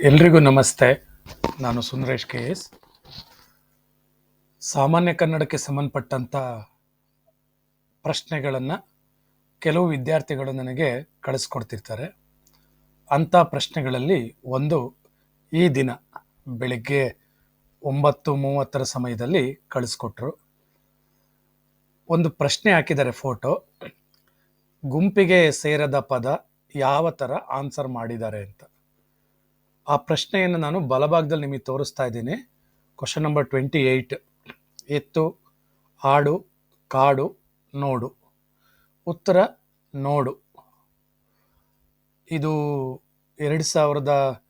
ಎಲ್ರಿಗೂ ನಮಸ್ತೆ. ನಾನು ಸುಂದರೇಶ್ ಕೆ ಎಸ್. ಸಾಮಾನ್ಯ ಕನ್ನಡಕ್ಕೆ ಸಂಬಂಧಪಟ್ಟಂಥ ಪ್ರಶ್ನೆಗಳನ್ನು ಕೆಲವು ವಿದ್ಯಾರ್ಥಿಗಳು ನನಗೆ ಕಳಿಸ್ಕೊಡ್ತಿರ್ತಾರೆ. ಅಂಥ ಪ್ರಶ್ನೆಗಳಲ್ಲಿ ಒಂದು, ಈ ದಿನ ಬೆಳಿಗ್ಗೆ ಒಂಬತ್ತು ಮೂವತ್ತರ ಸಮಯದಲ್ಲಿ ಕಳಿಸ್ಕೊಟ್ರು. ಒಂದು ಪ್ರಶ್ನೆ ಹಾಕಿದ್ದಾರೆ ಫೋಟೋ. ಗುಂಪಿಗೆ ಸೇರದ ಪದ ಯಾವ ಥರ ಆನ್ಸರ್ ಮಾಡಿದ್ದಾರೆ ಅಂತ. ಆ ಪ್ರಶ್ನೆಯನ್ನು ನಾನು ಬಲಭಾಗದಲ್ಲಿ ನಿಮಗೆ ತೋರಿಸ್ತಾ ಇದ್ದೀನಿ. ಕ್ವಶನ್ ನಂಬರ್ ಟ್ವೆಂಟಿ ಏಯ್ಟ್ ಎತ್ತು, ಆಡು, ಕಾಡು, ನೋಡು. ಉತ್ತರ, ನೋಡು. ಇದು ಎರಡು ಸಾವಿರದ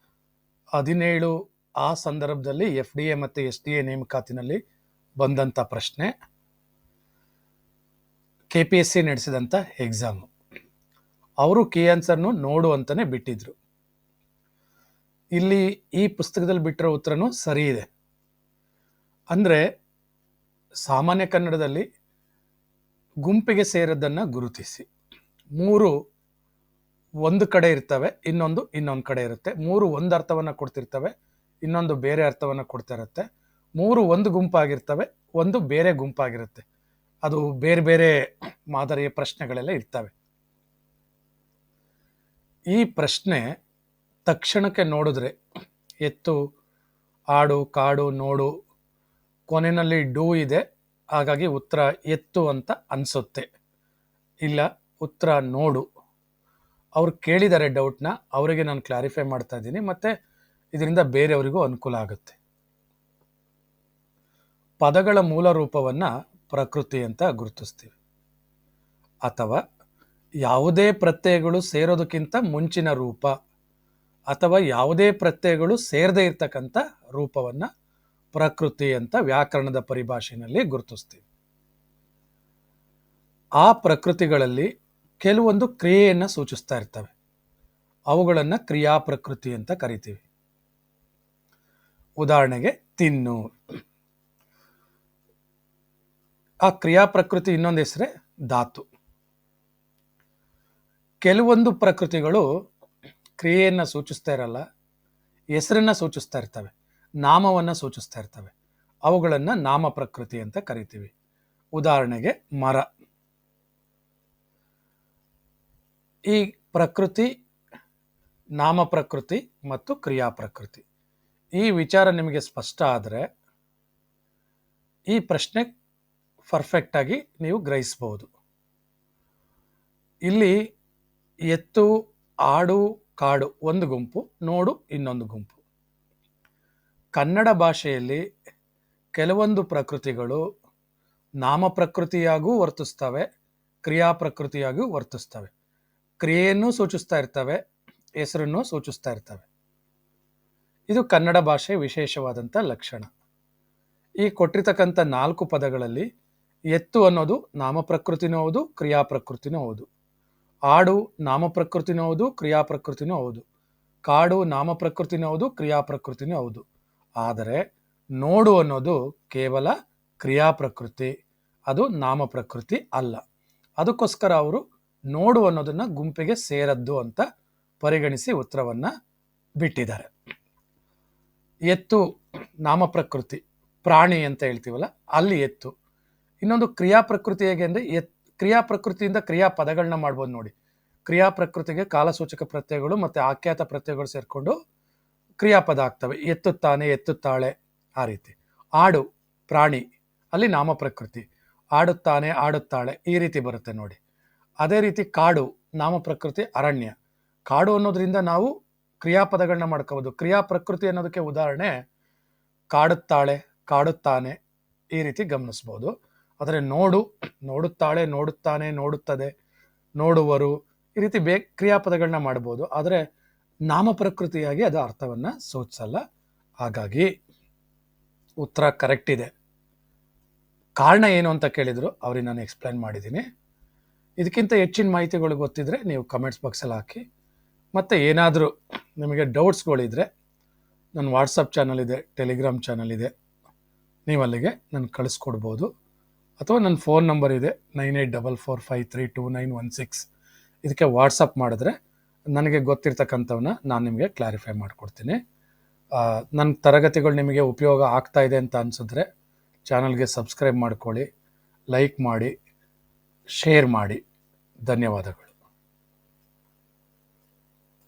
ಹದಿನೇಳು ಆ ಸಂದರ್ಭದಲ್ಲಿ ಎಫ್ ಡಿ ಎ ಮತ್ತು ಎಸ್ ಡಿ ಎ ನೇಮಕಾತಿನಲ್ಲಿ ಬಂದಂಥ ಪ್ರಶ್ನೆ. ಕೆ ಪಿ ಎಸ್ ಸಿ ನಡೆಸಿದಂಥ ಎಕ್ಸಾಮು ಅವರು ಕೀ ಆನ್ಸರ್ನು ನೋಡು ಅಂತಲೇ ಬಿಟ್ಟಿದ್ರು. ಇಲ್ಲಿ ಈ ಪುಸ್ತಕದಲ್ಲಿ ಬಿಟ್ಟಿರೋ ಉತ್ತರನೂ ಸರಿ ಇದೆ. ಅಂದರೆ ಸಾಮಾನ್ಯ ಕನ್ನಡದಲ್ಲಿ ಗುಂಪಿಗೆ ಸೇರದನ್ನು ಗುರುತಿಸಿ. ಮೂರು ಒಂದು ಕಡೆ ಇರ್ತವೆ, ಇನ್ನೊಂದು ಇನ್ನೊಂದು ಕಡೆ ಇರುತ್ತೆ. ಮೂರು ಒಂದು ಅರ್ಥವನ್ನು ಕೊಡ್ತಿರ್ತವೆ, ಇನ್ನೊಂದು ಬೇರೆ ಅರ್ಥವನ್ನು ಕೊಡ್ತಾ ಇರುತ್ತೆ. ಮೂರು ಒಂದು ಗುಂಪಾಗಿರ್ತವೆ, ಒಂದು ಬೇರೆ ಗುಂಪಾಗಿರುತ್ತೆ. ಅದು ಬೇರೆ ಬೇರೆ ಮಾದರಿಯ ಪ್ರಶ್ನೆಗಳೆಲ್ಲ ಇರ್ತವೆ. ಈ ಪ್ರಶ್ನೆ ತಕ್ಷಣಕ್ಕೆ ನೋಡಿದ್ರೆ ಎತ್ತು, ಆಡು, ಕಾಡು, ನೋಡು, ಕೊನೆಯಲ್ಲಿ ಡೂ ಇದೆ. ಹಾಗಾಗಿ ಉತ್ತರ ಎತ್ತು ಅಂತ ಅನಿಸುತ್ತೆ. ಇಲ್ಲ, ಉತ್ತರ ನೋಡು. ಅವ್ರು ಕೇಳಿದ್ದಾರೆ ಡೌಟ್ನ ಅವರಿಗೆ ನಾನು ಕ್ಲಾರಿಫೈ ಮಾಡ್ತಾ ಇದ್ದೀನಿ. ಮತ್ತು ಇದರಿಂದ ಬೇರೆಯವರಿಗೂ ಅನುಕೂಲ ಆಗುತ್ತೆ. ಪದಗಳ ಮೂಲ ರೂಪವನ್ನು ಪ್ರಕೃತಿ ಅಂತ ಗುರುತಿಸ್ತೀವಿ. ಅಥವಾ ಯಾವುದೇ ಪ್ರತ್ಯಯಗಳು ಸೇರೋದಕ್ಕಿಂತ ಮುಂಚಿನ ರೂಪ ಅಥವಾ ಯಾವುದೇ ಪ್ರತ್ಯಯಗಳು ಸೇರದೇ ಇರ್ತಕ್ಕಂಥ ರೂಪವನ್ನು ಪ್ರಕೃತಿ ಅಂತ ವ್ಯಾಕರಣದ ಪರಿಭಾಷೆಯಲ್ಲಿ ಗುರುತಿಸ್ತೀವಿ. ಆ ಪ್ರಕೃತಿಗಳಲ್ಲಿ ಕೆಲವೊಂದು ಕ್ರಿಯೆಯನ್ನು ಸೂಚಿಸ್ತಾ ಇರ್ತವೆ. ಅವುಗಳನ್ನು ಕ್ರಿಯಾ ಪ್ರಕೃತಿ ಅಂತ ಕರಿತೀವಿ. ಉದಾಹರಣೆಗೆ ತಿನ್ನು. ಆ ಕ್ರಿಯಾ ಪ್ರಕೃತಿ ಇನ್ನೊಂದು ಹೆಸರೇ ಧಾತು. ಕೆಲವೊಂದು ಪ್ರಕೃತಿಗಳು ಕ್ರಿಯೆಯನ್ನು ಸೂಚಿಸ್ತಾ ಇರಲ್ಲ, ಹೆಸರನ್ನು ಸೂಚಿಸ್ತಾ ಇರ್ತವೆ, ನಾಮವನ್ನು ಸೂಚಿಸ್ತಾ ಇರ್ತವೆ. ಅವುಗಳನ್ನು ನಾಮ ಪ್ರಕೃತಿ ಅಂತ ಕರಿತೀವಿ. ಉದಾಹರಣೆಗೆ ಮರ. ಈ ಪ್ರಕೃತಿ, ನಾಮ ಪ್ರಕೃತಿ ಮತ್ತು ಕ್ರಿಯಾ ಪ್ರಕೃತಿ. ಈ ವಿಚಾರ ನಿಮಗೆ ಸ್ಪಷ್ಟ ಆದರೆ, ಈ ಪ್ರಶ್ನೆ ಪರ್ಫೆಕ್ಟಾಗಿ ನೀವು ಗ್ರಹಿಸಬಹುದು ಇಲ್ಲಿ ಎತ್ತು, ಆಡು ಕಾಡು ಒಂದು ಗುಂಪು, ನೋಡು ಇನ್ನೊಂದು ಗುಂಪು. ಕನ್ನಡ ಭಾಷೆಯಲ್ಲಿ ಕೆಲವೊಂದು ಪ್ರಕೃತಿಗಳು ನಾಮ ಪ್ರಕೃತಿಯಾಗೂ ವರ್ತಿಸ್ತವೆ ಕ್ರಿಯಾ ಪ್ರಕೃತಿಯಾಗೂ ವರ್ತಿಸ್ತವೆ. ಕ್ರಿಯೆಯನ್ನು ಸೂಚಿಸ್ತಾ ಇರ್ತವೆ, ಹೆಸರನ್ನು ಸೂಚಿಸ್ತಾ ಇರ್ತವೆ. ಇದು ಕನ್ನಡ ಭಾಷೆ ವಿಶೇಷವಾದಂಥ ಲಕ್ಷಣ. ಈ ಕೊಟ್ಟಿರ್ತಕ್ಕಂಥ ನಾಲ್ಕು ಪದಗಳಲ್ಲಿ ಎತ್ತು ಅನ್ನೋದು ನಾಮ ಪ್ರಕೃತಿನೂ ಹೌದು ಕ್ರಿಯಾ ಪ್ರಕೃತಿನೂ ಹೌದು. ಆಡು ನಾಮ ಪ್ರಕೃತಿನೂ ಹೌದು ಕ್ರಿಯಾ ಪ್ರಕೃತಿನೂ ಹೌದು. ಕಾಡು ನಾಮ ಪ್ರಕೃತಿನೂ ಹೌದು ಕ್ರಿಯಾ ಪ್ರಕೃತಿನೂ ಹೌದು. ಆದರೆ ನೋಡು ಅನ್ನೋದು ಕೇವಲ ಕ್ರಿಯಾ ಪ್ರಕೃತಿ ಅದು ನಾಮ ಪ್ರಕೃತಿ ಅಲ್ಲ. ಅದಕ್ಕೋಸ್ಕರ ಅವರು ನೋಡು ಅನ್ನೋದನ್ನ ಗುಂಪಿಗೆ ಸೇರದ್ದು ಅಂತ ಪರಿಗಣಿಸಿ ಉತ್ತರವನ್ನು ಬಿಟ್ಟಿದ್ದಾರೆ. ಎತ್ತು ನಾಮ ಪ್ರಕೃತಿ ಪ್ರಾಣಿ ಅಂತ ಹೇಳ್ತೀವಲ್ಲ, ಅಲ್ಲಿ ಎತ್ತು. ಇನ್ನೊಂದು ಕ್ರಿಯಾ ಪ್ರಕೃತಿ ಹೇಗೆ ಅಂದರೆ ಎತ್ ಕ್ರಿಯಾ ಪ್ರಕೃತಿಯಿಂದ ಕ್ರಿಯಾ ಪದಗಳನ್ನ ಮಾಡ್ಬೋದು ನೋಡಿ. ಕ್ರಿಯಾ ಪ್ರಕೃತಿಗೆ ಕಾಲಸೂಚಕ ಪ್ರತ್ಯಯಗಳು ಮತ್ತು ಆಖ್ಯಾತ ಪ್ರತ್ಯಯಗಳು ಸೇರಿಕೊಂಡು ಕ್ರಿಯಾಪದ ಆಗ್ತವೆ. ಎತ್ತುತ್ತಾನೆ, ಎತ್ತುತ್ತಾಳೆ ಆ ರೀತಿ. ಆಡು, ಪ್ರಾಣಿ, ಅಲ್ಲಿ ನಾಮ ಪ್ರಕೃತಿ. ಆಡುತ್ತಾನೆ, ಆಡುತ್ತಾಳೆ ಈ ರೀತಿ ಬರುತ್ತೆ ನೋಡಿ. ಅದೇ ರೀತಿ ಕಾಡು, ನಾಮ ಪ್ರಕೃತಿ, ಅರಣ್ಯ. ಕಾಡು ಅನ್ನೋದ್ರಿಂದ ನಾವು ಕ್ರಿಯಾಪದಗಳನ್ನ ಮಾಡ್ಕೋಬೋದು. ಕ್ರಿಯಾ ಪ್ರಕೃತಿ ಅನ್ನೋದಕ್ಕೆ ಉದಾಹರಣೆ ಕಾಡುತ್ತಾಳೆ, ಕಾಡುತ್ತಾನೆ ಈ ರೀತಿ ಗಮನಿಸ್ಬೋದು. ಆದರೆ ನೋಡು, ನೋಡುತ್ತಾಳೆ, ನೋಡುತ್ತಾನೆ, ನೋಡುತ್ತದೆ, ನೋಡುವರು, ಈ ರೀತಿ ಬೇ ಕ್ರಿಯಾಪದಗಳನ್ನ ಮಾಡ್ಬೋದು. ಆದರೆ ನಾಮ ಪ್ರಕೃತಿಯಾಗಿ ಅದು ಅರ್ಥವನ್ನು ಸೂಚಿಸಲ್ಲ ಹಾಗಾಗಿ ಉತ್ತರ ಕರೆಕ್ಟ್ ಇದೆ. ಕಾರಣ ಏನು ಅಂತ ಕೇಳಿದ್ರು, ಅವ್ರಿಗೆ ನಾನು ಎಕ್ಸ್ಪ್ಲೈನ್ ಮಾಡಿದ್ದೀನಿ. ಇದಕ್ಕಿಂತ ಹೆಚ್ಚಿನ ಮಾಹಿತಿಗಳು ಗೊತ್ತಿದ್ರೆ ನೀವು ಕಮೆಂಟ್ಸ್ ಬಾಕ್ಸಲ್ಲಿ ಹಾಕಿ. ಮತ್ತು ಏನಾದರೂ ನಿಮಗೆ ಡೌಟ್ಸ್ಗಳಿದ್ರೆ ನನ್ನ ವಾಟ್ಸಪ್ ಚಾನಲ್ ಇದೆ ಟೆಲಿಗ್ರಾಮ್ ಚಾನಲ್ ಇದೆ. ನೀವು ಅಲ್ಲಿಗೆ ನಾನು ಕಳಿಸ್ಕೊಡ್ಬೋದು. ಅಥವಾ ನನ್ನ ಫೋನ್ ನಂಬರ್ ಇದೆ nine eight double four five three two nine one six ಇದಕ್ಕೆ ವಾಟ್ಸಪ್ ಮಾಡಿದ್ರೆ ನನಗೆ ಗೊತ್ತಿರ್ತಕ್ಕಂಥವನ್ನ ನಾನು ನಿಮಗೆ ಕ್ಲಾರಿಫೈ ಮಾಡಿಕೊಡ್ತೀನಿ. ನನ್ನ ತರಗತಿಗಳು ನಿಮಗೆ ಉಪಯೋಗ ಆಗ್ತಾ ಇದೆ ಅಂತ ಅನಿಸಿದ್ರೆ ಚಾನಲ್ಗೆ ಸಬ್ಸ್ಕ್ರೈಬ್ ಮಾಡ್ಕೊಳ್ಳಿ ಲೈಕ್ ಮಾಡಿ ಶೇರ್ ಮಾಡಿ. ಧನ್ಯವಾದಗಳು.